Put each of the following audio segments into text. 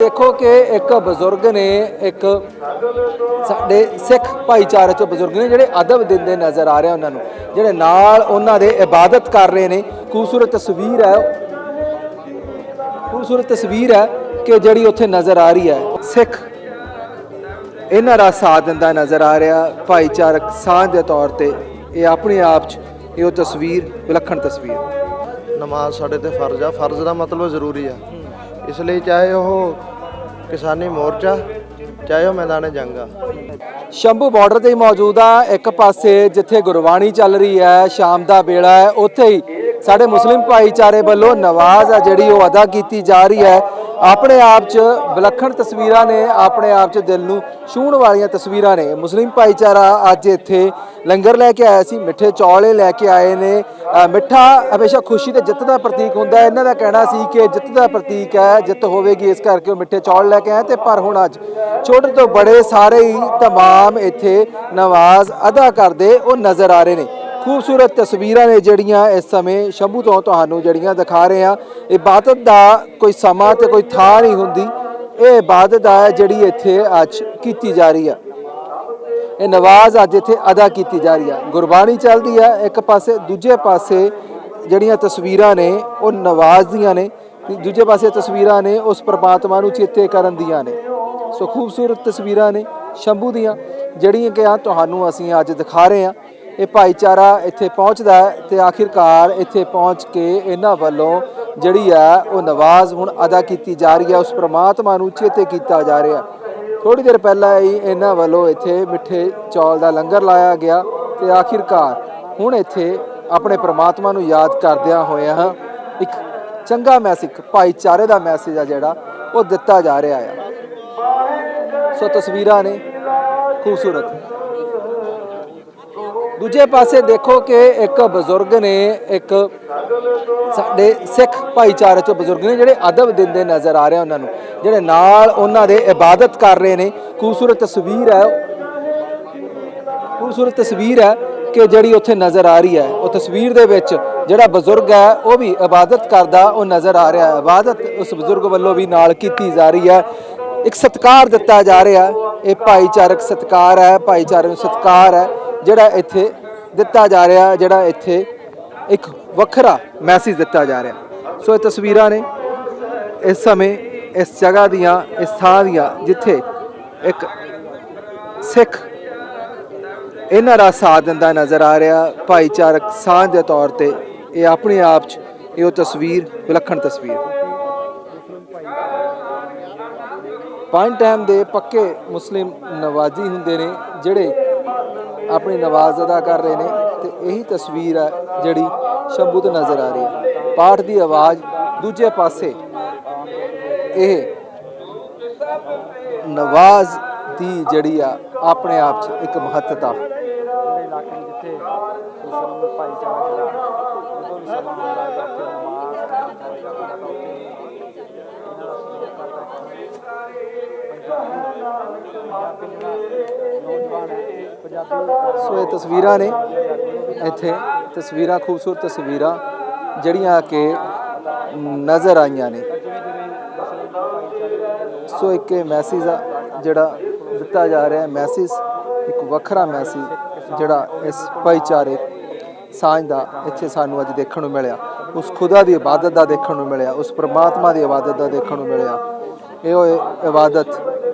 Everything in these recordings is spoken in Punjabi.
ਦੇਖੋ ਕਿ ਇੱਕ ਬਜ਼ੁਰਗ ਨੇ ਇੱਕ ਸਾਡੇ ਸਿੱਖ ਭਾਈਚਾਰੇ ਚੋਂ ਬਜ਼ੁਰਗ ਨੇ ਜਿਹੜੇ ਅਦਬ ਦਿੰਦੇ ਨਜ਼ਰ ਆ ਰਹੇ ਉਹਨਾਂ ਨੂੰ, ਜਿਹੜੇ ਨਾਲ ਉਹਨਾਂ ਦੇ ਇਬਾਦਤ ਕਰ ਰਹੇ ਨੇ। ਖੂਬਸੂਰਤ ਤਸਵੀਰ ਹੈ ਖੂਬਸੂਰਤ ਤਸਵੀਰ ਹੈ ਕਿ ਜਿਹੜੀ ਉੱਥੇ ਨਜ਼ਰ ਆ ਰਹੀ ਹੈ। ਸਿੱਖ ਇਹਨਾਂ ਦਾ ਸਾਥ ਦਿੰਦਾ ਨਜ਼ਰ ਆ ਰਿਹਾ, ਭਾਈਚਾਰਕ ਸਾਂਝ ਦੇ ਤੌਰ ਤੇ। ਇਹ ਆਪਣੇ ਆਪ 'ਚ ਇਹ ਉਹ ਤਸਵੀਰ, ਵਿਲੱਖਣ ਤਸਵੀਰ। ਨਮਾਜ਼ ਸਾਡੇ ਤੇ ਫਰਜ਼ ਆ। ਫਰਜ਼ ਦਾ ਮਤਲਬ ਜ਼ਰੂਰੀ ਆ। ਇਸ ਲਈ ਚਾਹੇ ਉਹ ਕਿਸਾਨੀ ਮੋਰਚਾ, ਚਾਹੇ ਉਹ ਮੈਦਾਨ ਜੰਗ ਆ। ਸ਼ੰਭੂ ਬਾਰਡਰ ਤੇ ਹੀ ਮੌਜੂਦ ਆ ਇੱਕ ਪਾਸੇ ਜਿੱਥੇ ਗੁਰਬਾਣੀ ਚੱਲ ਰਹੀ ਹੈ, ਸ਼ਾਮ ਦਾ ਵੇਲਾ ਹੈ, ਉੱਥੇ ਹੀ ਸਾਡੇ ਮੁਸਲਿਮ ਭਾਈਚਾਰੇ ਵੱਲੋਂ ਨਵਾਜ਼ ਆ ਜਿਹੜੀ ਉਹ ਅਦਾ ਕੀਤੀ ਜਾ ਰਹੀ ਹੈ। ਆਪਣੇ ਆਪ 'ਚ ਵਿਲੱਖਣ ਤਸਵੀਰਾਂ ਨੇ, ਆਪਣੇ ਆਪ 'ਚ ਦਿਲ ਨੂੰ ਛੂਹਣ ਵਾਲੀਆਂ ਤਸਵੀਰਾਂ ਨੇ। ਮੁਸਲਿਮ ਭਾਈਚਾਰਾ ਅੱਜ ਇੱਥੇ ਲੰਗਰ ਲੈ ਕੇ ਆਇਆ ਸੀ, ਮਿੱਠੇ ਚੌਲੇ ਲੈ ਕੇ ਆਏ ਨੇ। ਮਿੱਠਾ ਹਮੇਸ਼ਾ ਖੁਸ਼ੀ ਤੇ ਜਿੱਤ ਦਾ ਪ੍ਰਤੀਕ ਹੁੰਦਾ ਹੈ। ਇਹਨਾਂ ਦਾ ਕਹਿਣਾ ਸੀ ਕਿ ਜਿੱਤ ਦਾ ਪ੍ਰਤੀਕ ਹੈ, ਜਿੱਤ ਹੋਵੇਗੀ ਇਸ ਕਰਕੇ ਉਹ ਮਿੱਠੇ ਚੌਲ ਲੈ ਕੇ ਆਏ ਤੇ ਪਰ ਹੁਣ ਅੱਜ ਛੋਟੇ ਤੋਂ ਬੜੇ ਸਾਰੇ ਹੀ ਤਮਾਮ ਇੱਥੇ ਨਮਾਜ਼ ਅਦਾ ਕਰਦੇ ਉਹ ਨਜ਼ਰ ਆ ਰਹੇ ਨੇ। ਖੂਬਸੂਰਤ ਤਸਵੀਰਾਂ ਨੇ ਜਿਹੜੀਆਂ ਇਸ ਸਮੇਂ ਸ਼ੰਭੂ ਤੋਂ ਤੁਹਾਨੂੰ ਜਿਹੜੀਆਂ ਦਿਖਾ ਰਹੇ ਆ ਇਬਾਦਤ ਦਾ ਕੋਈ ਸਮਾਂ ਤੇ ਕੋਈ ਥਾਂ ਨਹੀਂ ਹੁੰਦੀ। ਇਹ ਇਬਾਦਤ ਹੈ ਜਿਹੜੀ ਇੱਥੇ ਅੱਜ ਕੀਤੀ ਜਾ ਰਹੀ ਹੈ। ਇਹ ਨਵਾਜ਼ ਅੱਜ ਇੱਥੇ ਅਦਾ ਕੀਤੀ ਜਾ ਰਹੀ ਹੈ। ਗੁਰਬਾਣੀ ਚੱਲਦੀ ਹੈ। ਇੱਕ ਪਾਸੇ, ਦੂਜੇ ਪਾਸੇ ਜਿਹੜੀਆਂ ਤਸਵੀਰਾਂ ਨੇ, ਉਹ ਨਵਾਜ਼ ਦੀਆਂ ਨੇ। ਦੂਜੇ ਪਾਸੇ ਤਸਵੀਰਾਂ ਨੇ, ਉਸ ਪ੍ਰਮਾਤਮਾ ਨੂੰ ਚੇਤੇ ਕਰਨ ਦੀਆਂ ਨੇ। ਸੋ ਖੂਬਸੂਰਤ ਤਸਵੀਰਾਂ ਨੇ ਸ਼ੰਭੂ ਦੀਆਂ, ਜਿਹੜੀਆਂ ਕਿ ਆ ਤੁਹਾਨੂੰ ਅਸੀਂ ਅੱਜ ਦਿਖਾ ਰਹੇ ਹਾਂ। ਇਹ ਭਾਈਚਾਰਾ ਇੱਥੇ ਪਹੁੰਚਦਾ ਹੈ ਤੇ ਆਖਿਰਕਾਰ ਇੱਥੇ ਪਹੁੰਚ ਕੇ ਇਹਨਾਂ ਵੱਲੋਂ ਜਿਹੜੀ ਆ ਉਹ ਨਵਾਜ਼ ਹੁਣ ਅਦਾ ਕੀਤੀ ਜਾ ਰਹੀ ਹੈ, ਉਸ ਪ੍ਰਮਾਤਮਾ ਨੂੰ ਚੇਤੇ ਕੀਤਾ ਜਾ ਰਿਹਾ ਥੋੜੀ ਦੇਰ ਪਹਿਲਾਂ ਹੀ ਇਹਨਾਂ ਵੱਲੋਂ ਇੱਥੇ ਮਿੱਠੇ ਚੌਲ ਦਾ ਲੰਗਰ ਲਾਇਆ ਗਿਆ ਤੇ ਆਖਿਰਕਾਰ ਹੁਣ ਇੱਥੇ ਆਪਣੇ ਪ੍ਰਮਾਤਮਾ ਨੂੰ ਯਾਦ ਕਰਦਿਆਂ ਹੋਇਆਂ ਇੱਕ ਚੰਗਾ ਮੈਸੇਜ ਭਾਈਚਾਰੇ ਦਾ ਮੈਸੇਜ ਆ ਜਿਹੜਾ, ਉਹ ਦਿੱਤਾ ਜਾ ਰਿਹਾ ਆ। ਸੋ ਤਸਵੀਰਾਂ ਨੇ ਖੂਬਸੂਰਤ। ਦੂਜੇ ਪਾਸੇ ਦੇਖੋ ਕਿ ਇੱਕ ਬਜ਼ੁਰਗ ਨੇ ਇੱਕ ਸਾਡੇ ਸਿੱਖ ਭਾਈਚਾਰੇ ਚੋਂ ਬਜ਼ੁਰਗ ਨੇ ਜਿਹੜੇ ਅਦਬ ਦਿੰਦੇ ਨਜ਼ਰ ਆ ਰਹੇ ਉਹਨਾਂ ਨੂੰ, ਜਿਹੜੇ ਨਾਲ ਉਹਨਾਂ ਦੇ ਇਬਾਦਤ ਕਰ ਰਹੇ ਨੇ। ਖੂਬਸੂਰਤ ਤਸਵੀਰ ਹੈ। ਖੂਬਸੂਰਤ ਤਸਵੀਰ ਹੈ ਕਿ ਜਿਹੜੀ ਉੱਥੇ ਨਜ਼ਰ ਆ ਰਹੀ ਹੈ। ਉਹ ਤਸਵੀਰ ਦੇ ਵਿੱਚ ਜਿਹੜਾ ਬਜ਼ੁਰਗ ਹੈ, ਉਹ ਵੀ ਇਬਾਦਤ ਕਰਦਾ, ਉਹ ਨਜ਼ਰ ਆ ਰਿਹਾ ਹੈ। ਇਬਾਦਤ ਉਸ ਬਜ਼ੁਰਗ ਵੱਲੋਂ ਵੀ ਨਾਲ ਕੀਤੀ ਜਾ ਰਹੀ ਹੈ। ਇੱਕ ਸਤਕਾਰ ਦਿੱਤਾ ਜਾ ਰਿਹਾ ਇਹ ਭਾਈਚਾਰਕ ਸਤਕਾਰ ਹੈ, ਭਾਈਚਾਰੇ ਨੂੰ ਸਤਕਾਰ ਹੈ। ਜਿਹੜਾ ਇੱਥੇ ਦਿੱਤਾ ਜਾ ਰਿਹਾ, ਜਿਹੜਾ ਇੱਥੇ ਇੱਕ ਵੱਖਰਾ ਮੈਸੇਜ ਦਿੱਤਾ ਜਾ ਰਿਹਾ। ਸੋ ਇਹ ਤਸਵੀਰਾਂ ਨੇ ਇਸ ਸਮੇਂ ਇਸ ਜਗ੍ਹਾ ਦੀਆਂ, ਇਸ ਥਾਂ ਦੀਆਂ, ਜਿੱਥੇ ਇੱਕ ਸਿੱਖ ਇਹਨਾਂ ਦਾ ਸਾਥ ਦਿੰਦਾ ਨਜ਼ਰ ਆ ਰਿਹਾ। ਭਾਈਚਾਰਕ ਸਾਂਝ ਦੇ ਤੌਰ ਤੇ ਇਹ ਆਪਣੇ ਆਪ 'ਚ ਇਹ ਉਹ ਤਸਵੀਰ, ਵਿਲੱਖਣ ਤਸਵੀਰ। ਪੰਜ ਟਾਈਮ ਦੇ ਪੱਕੇ ਮੁਸਲਿਮ ਨਵਾਜੀ ਹੁੰਦੇ ਨੇ, ਜਿਹੜੇ ਆਪਣੀ ਨਵਾਜ਼ ਅਦਾ ਕਰ ਰਹੇ ਨੇ ਤੇ ਇਹੀ ਤਸਵੀਰ ਹੈ ਜਿਹੜੀ ਸ਼ੰਭੂ ਤੋਂ ਨਜ਼ਰ ਆ ਰਹੀ ਹੈ। ਪਾਠ ਦੀ ਆਵਾਜ਼ ਦੂਜੇ ਪਾਸੇ। ਇਹ ਨਵਾਜ਼ ਦੀ ਜਿਹੜੀ ਆ, ਆਪਣੇ ਆਪ 'ਚ ਇੱਕ ਮਹੱਤਤਾ। ਇਲਾਕੇ ਜਿੱਥੇ ਮੁਸਲਮਾਨ ਭਾਈਚਾਰਾ ਜਿਹੜਾ ਜਦੋਂ ਵੀ ਸਮਾਂ ਆਉਂਦਾ ਨਮਾਜ਼ ਦਾ ਸਹਿਯੋਗ ਕਰਦਾ ਹੈ ਸੋ ਇਹ ਤਸਵੀਰਾਂ ਨੇ ਇੱਥੇ। ਤਸਵੀਰਾਂ, ਖੂਬਸੂਰਤ ਤਸਵੀਰਾਂ ਜਿਹੜੀਆਂ ਕਿ ਨਜ਼ਰ ਆਈਆਂ ਨੇ। ਸੋ ਇੱਕ ਮੈਸੇਜ ਆ ਜਿਹੜਾ ਦਿੱਤਾ ਜਾ ਰਿਹਾ ਹੈ। ਮੈਸੇਜ ਇੱਕ ਵੱਖਰਾ ਮੈਸੇਜ ਜਿਹੜਾ ਇਸ ਭਾਈਚਾਰੇ ਸਾਂਝ ਦਾ ਇੱਥੇ ਸਾਨੂੰ ਅੱਜ ਦੇਖਣ ਨੂੰ ਮਿਲਿਆ। ਉਸ ਖੁਦਾ ਦੀ ਇਬਾਦਤ ਦਾ ਦੇਖਣ ਨੂੰ ਮਿਲਿਆ। ਉਸ ਪ੍ਰਮਾਤਮਾ ਦੀ ਇਬਾਦਤ ਦਾ ਦੇਖਣ ਨੂੰ ਮਿਲਿਆ। ਇਹ ਉਹ ਇਬਾਦਤ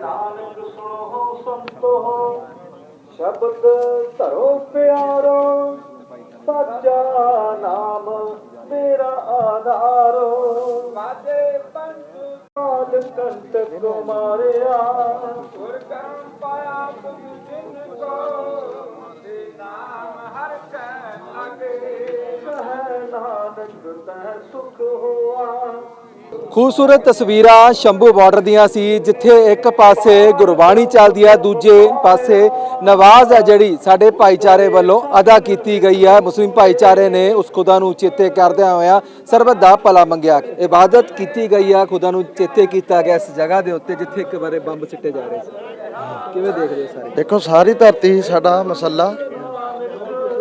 ਨਾਨਕ ਸੁਣੋ ਸੰਤੋ ਸ਼ਬਦ ਧਰੋ ਪਿਆਰੋ ਸਾਚਾ ਨਾਮ ਮੇਰਾ ਆਧਾਰੋ। ਵਾਜੇ ਪੰਜ ਕਾਲ ਕੰਟ ਕੋ ਮਾਰਿਆ। ਕਰਮ ਪਾਇਆ ਤੁਮ ਜਿਨ ਕੋ। ਤੇ ਨਾਮ ਹਰ ਕੈ ਲਾਗੇ। ਖੂਬਸੂਰਤ ਤਸਵੀਰਾਂ ਸ਼ੰਭੂ ਬਾਰਡਰ ਦੀਆਂ ਸੀ, ਜਿੱਥੇ ਇੱਕ ਪਾਸੇ ਗੁਰਬਾਣੀ ਚੱਲਦੀ ਹੈ ਦੂਜੇ ਪਾਸੇ ਨਵਾਜ਼ ਹੈ ਜਿਹੜੀ ਸਾਡੇ ਭਾਈਚਾਰੇ ਵੱਲੋਂ ਅਦਾ ਕੀਤੀ ਗਈ ਹੈ ਮੁਸਲਿਮ ਭਾਈਚਾਰੇ ਨੇ ਉਸ ਖੁਦਾ ਨੂੰ ਚੇਤੇ ਕਰਦਿਆਂ ਹੋਇਆ ਸਰਬਤ ਦਾ ਭਲਾ ਮੰਗਿਆ। ਇਬਾਦਤ ਕੀਤੀ ਗਈ ਹੈ ਖੁਦਾ ਨੂੰ ਚੇਤੇ ਕੀਤਾ ਗਿਆ ਇਸ ਜਗ੍ਹਾ ਦੇ ਉੱਤੇ, ਜਿੱਥੇ ਇੱਕ ਵਾਰੇ ਬੰਬ ਸਿੱਟੇ ਜਾ ਰਹੇ ਸੀ। ਕਿਵੇਂ ਦੇਖ ਰਹੇ ਸਾਰੇ? ਦੇਖੋ, ਸਾਰੀ ਧਰਤੀ ਸਾਡਾ ਮਸੱਲਾ।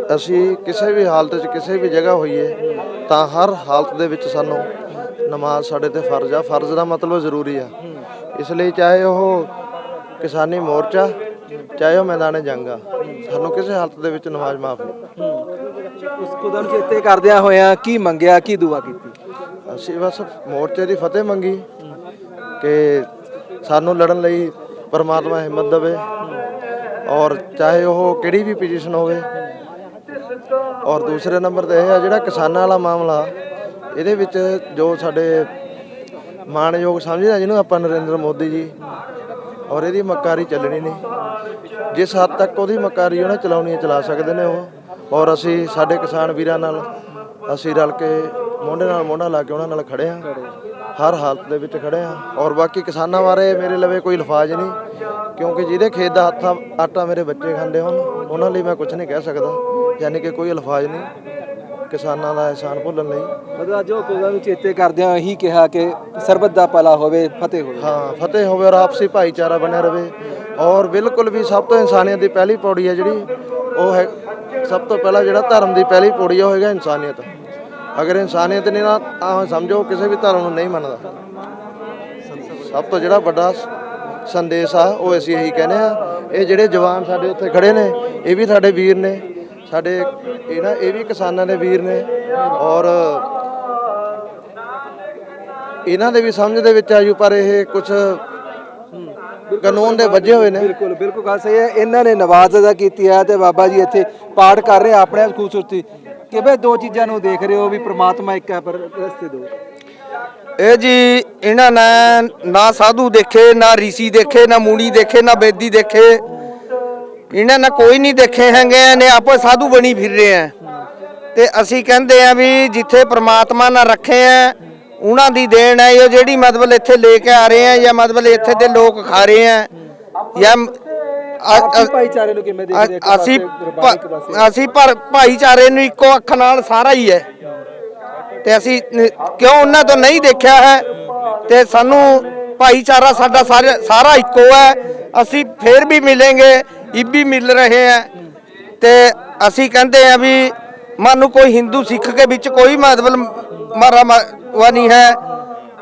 ਅਸੀਂ ਕਿਸੇ ਵੀ ਹਾਲਤ 'ਚ ਕਿਸੇ ਵੀ ਜਗ੍ਹਾ ਹੋਈਏ ਤਾਂ ਹਰ ਹਾਲਤ ਦੇ ਵਿੱਚ ਸਾਨੂੰ ਨਮਾਜ਼ ਸਾਡੇ ਤੇ ਫਰਜ਼ ਆ। ਫਰਜ਼ ਦਾ ਮਤਲਬ ਜ਼ਰੂਰੀ ਆ। ਇਸ ਲਈ ਚਾਹੇ ਉਹ ਕਿਸਾਨੀ ਮੋਰਚਾ ਚਾਹੇ ਉਹ ਮੈਦਾਨੇ ਜੰਗ ਆ ਸਾਨੂੰ ਕਿਸੇ ਹਾਲਤ ਦੇ ਵਿੱਚ ਨਮਾਜ਼ ਮਾਫ ਨਹੀਂ। ਉਸ ਨੂੰ ਚੇਤੇ ਕਰਦਿਆਂ ਹੋਇਆਂ ਕੀ ਮੰਗਿਆ ਕੀ ਦੁਆ ਕੀਤੀ? ਅਸੀਂ ਬਸ ਮੋਰਚੇ ਦੀ ਫਤਿਹ ਮੰਗੀ ਕਿ ਸਾਨੂੰ ਲੜਨ ਲਈ ਪਰਮਾਤਮਾ ਹਿੰਮਤ ਦੇਵੇ ਔਰ ਚਾਹੇ ਉਹ ਕਿਹੜੀ ਵੀ ਪੋਜੀਸ਼ਨ ਹੋਵੇ ਔਰ ਦੂਸਰੇ ਨੰਬਰ ਤੇ ਇਹ ਆ ਜਿਹੜਾ ਕਿਸਾਨਾਂ ਵਾਲਾ ਮਾਮਲਾ, ਇਹਦੇ ਵਿੱਚ ਜੋ ਸਾਡੇ ਮਾਣਯੋਗ ਸਮਝਦਾ ਜਿਹਨੂੰ ਆਪਾਂ ਨਰਿੰਦਰ ਮੋਦੀ ਜੀ, ਔਰ ਇਹਦੀ ਮਕਾਰੀ ਚੱਲਣੀ ਨਹੀਂ। ਜਿਸ ਹੱਦ ਤੱਕ ਉਹਦੀ ਮਕਾਰੀ ਉਹਨੇ ਚਲਾਉਣੀ ਚਲਾ ਸਕਦੇ ਨੇ ਉਹ, ਔਰ ਅਸੀਂ ਸਾਡੇ ਕਿਸਾਨ ਵੀਰਾਂ ਨਾਲ, ਅਸੀਂ ਰਲ ਕੇ ਮੋਢੇ ਨਾਲ ਮੋਢਾ ਲਾ ਕੇ ਉਹਨਾਂ ਨਾਲ ਖੜੇ ਹਾਂ, ਹਰ ਹਾਲਤ ਦੇ ਵਿੱਚ ਖੜੇ ਹਾਂ। ਔਰ ਬਾਕੀ ਕਿਸਾਨਾਂ ਬਾਰੇ ਮੇਰੇ ਲਵੇ ਕੋਈ ਲਫਾਜ਼ ਨਹੀਂ, ਕਿਉਂਕਿ ਜਿਹਦੇ ਖੇਤ ਦਾ ਹੱਥਾ ਆਟਾ ਮੇਰੇ ਬੱਚੇ ਖਾਂਦੇ ਹਨ ਉਹਨਾਂ ਲਈ ਮੈਂ ਕੁਝ ਨਹੀਂ ਕਹਿ ਸਕਦਾ। ਯਾਨੀ ਕਿ ਕੋਈ ਅਲਫਾਜ਼ ਨਹੀਂ ਕਿਸਾਨਾਂ ਦਾ ਇਹਸਾਨ ਭੁੱਲਣ ਲਈ। ਮਤਲਬ ਅੱਜ ਉਹ ਖੁਦਾ ਨੂੰ ਚੇਤੇ ਕਰਦਿਆਂ ਇਹੀ ਕਿਹਾ ਕਿ ਸਰਬਤ ਦਾ ਭਲਾ ਹੋਵੇ ਫਤਿਹ ਹੋਵੇ। ਹਾਂ ਫਤਿਹ ਹੋਵੇ ਔਰ ਆਪਸੀ ਭਾਈਚਾਰਾ ਬਣਿਆ ਰਵੇ। ਔਰ ਬਿਲਕੁਲ ਵੀ ਸਭ ਤੋਂ ਇਨਸਾਨੀਅਤ ਦੀ ਪਹਿਲੀ ਪੌੜੀ ਹੈ ਜਿਹੜੀ ਉਹ ਹੈ ਸਭ ਤੋਂ ਪਹਿਲਾਂ ਜਿਹੜਾ ਧਰਮ ਦੀ ਪਹਿਲੀ ਪੌੜੀ ਉਹ ਹੈਗਾ ਇਨਸਾਨੀਅਤ। ਅਗਰ ਇਨਸਾਨੀਅਤ ਨਹੀਂ ਨਾ ਤਾਂ ਸਮਝੋ ਕਿਸੇ ਵੀ ਧਰਮ ਨੂੰ ਨਹੀਂ ਮੰਨਦਾ। ਸਭ ਤੋਂ ਜਿਹੜਾ ਵੱਡਾ ਸੰਦੇਸ਼ ਆ ਉਹ ਅਸੀਂ ਇਹੀ ਕਹਿੰਦੇ ਆ ਇਹ ਜਿਹੜੇ ਜਵਾਨ ਸਾਡੇ ਉੱਥੇ ਖੜੇ ਨੇ ਇਹ ਵੀ ਸਾਡੇ ਵੀਰ ਨੇ। ਸਾਡੇ ਇਹ ਨਾ ਇਹ ਵੀ ਕਿਸਾਨਾਂ ਦੇ ਵੀਰ ਨੇ ਔਰ ਇਹਨਾਂ ਦੇ ਵੀ ਸਮਝ ਦੇ ਵਿੱਚ ਆਜੂ ਪਰ ਇਹ ਕੁਝ ਕਾਨੂੰਨ ਦੇ ਵੱਜੇ ਹੋਏ ਨੇ। ਬਿਲਕੁਲ ਬਿਲਕੁਲ ਗੱਲ ਸਹੀ ਹੈ। ਇਹਨਾਂ ਨੇ ਨਵਾਜ਼ ਅਦਾ ਕੀਤੀ ਹੈ ਤੇ ਬਾਬਾ ਜੀ ਇੱਥੇ ਪਾਠ ਕਰ ਰਹੇ ਆ ਆਪਣੇ ਆਪ ਖੂਬਸੂਰਤੀ। ਕਿਵੇਂ ਦੋ ਚੀਜ਼ਾਂ ਨੂੰ ਦੇਖ ਰਹੇ ਹੋ ਵੀ ਪ੍ਰਮਾਤਮਾ ਇੱਕ ਹੈ ਪਰ ਰਸਤੇ ਦੋ। ਇਹ ਜੀ ਇਹਨਾਂ ਨੇ ਨਾ ਸਾਧੂ ਦੇਖੇ ਨਾ ઋષਿ ਦੇਖੇ ਨਾ ਮੂਣੀ ਦੇਖੇ ਨਾ ਬੇਦੀ ਦੇਖੇ। ਇਹਨਾਂ ਨੇ ਕੋਈ ਨਹੀਂ ਦੇਖੇ ਹੈਗੇ ਨੇ ਆਪੋ ਸਾਧੂ ਬਣੀ ਫਿਰ ਰਹੇ ਆ। ਤੇ ਅਸੀਂ ਕਹਿੰਦੇ ਆ ਵੀ ਜਿੱਥੇ ਪ੍ਰਮਾਤਮਾ ਨਾਲ ਰੱਖੇ ਆ ਉਹਨਾਂ ਦੀ ਦੇਣ ਹੈ ਇਹ ਜਿਹੜੀ ਮਤਲਬ ਇੱਥੇ ਲੈ ਕੇ ਆ ਰਹੇ ਆ ਜਾਂ ਮਤਲਬ ਇੱਥੇ ਦੇ ਲੋਕ ਖਾ ਰਹੇ ਆ ਜਾਂ ਭਾਈਚਾਰੇ ਨੂੰ ਕਿਵੇਂ ਦੇਖਦੇ ਅਸੀਂ ਅਸੀਂ ਪਰ ਭਾਈਚਾਰੇ ਨੂੰ ਇੱਕੋ ਅੱਖ ਨਾਲ ਸਾਰਾ ਹੀ ਹੈ। ਤੇ ਅਸੀਂ ਕਿਉਂ ਉਹਨਾਂ ਤੋਂ ਨਹੀਂ ਦੇਖਿਆ ਹੈ? ਤੇ ਸਾਨੂੰ ਭਾਈਚਾਰਾ ਸਾਡਾ ਸਾਰੇ- ਸਾਰਾ ਇੱਕੋ ਹੈ। ਅਸੀਂ ਫੇਰ ਵੀ ਮਿਲਾਂਗੇ। ਇਹ ਵੀ ਮਿਲ ਰਹੇ ਹੈ ਤੇ ਅਸੀਂ ਕਹਿੰਦੇ ਆ ਵੀ ਮਾਨੂੰ ਕੋਈ ਹਿੰਦੂ ਸਿੱਖ ਕੇ ਵਿੱਚ ਕੋਈ ਮਤਲਬ ਮਾਰਾ ਵਾ ਨਹੀਂ ਹੈ।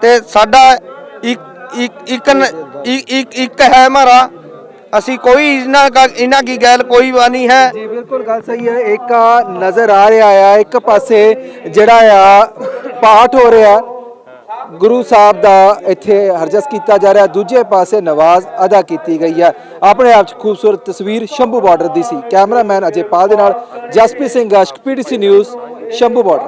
ਤੇ ਸਾਡਾ ਇੱਕ ਇੱਕ ਇੱਕ ਨ- ਇੱਕ- ਹੈ ਮਾਰਾ। ਅਸੀਂ ਕੋਈ ਇਹਨਾਂ ਦਾ ਇਹਨਾਂ ਦੀ ਗੈਲ ਕੋਈ ਵਾ ਨਹੀਂ ਹੈ। ਜੀ, ਬਿਲਕੁਲ ਗੱਲ ਸਹੀ ਹੈ। ਇੱਕ ਨਜ਼ਰ ਆ ਰਿਹਾ ਆ ਇੱਕ ਪਾਸੇ ਜਿਹੜਾ ਆ ਪਾਠ ਹੋ ਰਿਹਾ। ਗੁਰੂ ਸਾਹਿਬ ਦਾ ਇੱਥੇ ਹਰਜਸ ਕੀਤਾ ਜਾ ਰਿਹਾ। ਦੂਜੇ ਪਾਸੇ ਨਵਾਜ਼ ਅਦਾ ਕੀਤੀ ਗਈ ਹੈ। ਆਪਣੇ ਆਪ 'ਚ ਖੂਬਸੂਰਤ ਤਸਵੀਰ ਸ਼ੰਭੂ ਬਾਰਡਰ ਦੀ ਸੀ। ਕੈਮਰਾਮੈਨ ਅਜੇ ਪਾਲ ਦੇ ਨਾਲ ਜਸਪ੍ਰੀਤ ਸਿੰਘ ਗਾਸ਼ਕ ਪੀਟੀਸੀ ਨਿਊਜ਼, ਸ਼ੰਭੂ ਬਾਰਡਰ।